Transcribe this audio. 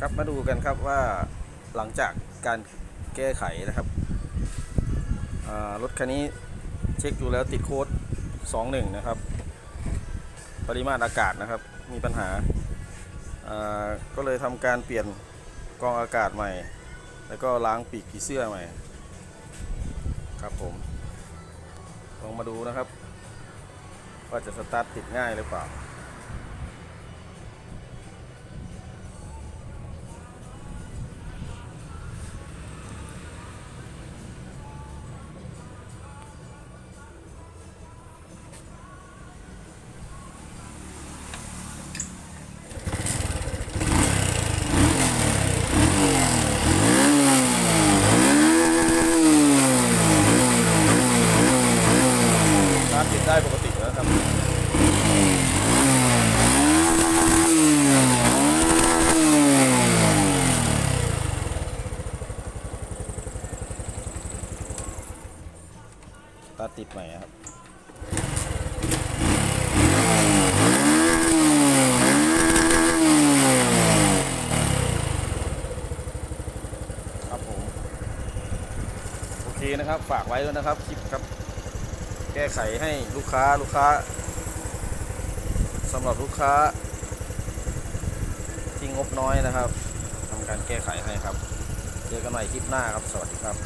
ครับมาดูกันครับว่าหลังจากการแก้ไขนะครับรถคันนี้เช็คดูแล้วติดโค้ด 21 นะครับ ปริมาตรอากาศนะครับมีปัญหาอ่าก็เลยทำการเปลี่ยนกรองอากาศใหม่ แล้วก็ล้างปีกผีเสื้อใหม่ ครับผม ลองมาดูนะครับ ว่าจะสตาร์ทติดง่ายหรือเปล่า ได้ปกติแล้วครับตาติดใหม่ครับครับผม โอเคนะครับ ฝากไว้ด้วยนะครับ คลิปครับ แก้ไขให้ลูกค้าลูกค้าสำหรับลูกค้า ที่งบน้อยนะครับทำการแก้ไขให้ครับ เจอกันใหม่คลิปหน้าครับ สวัสดีครับ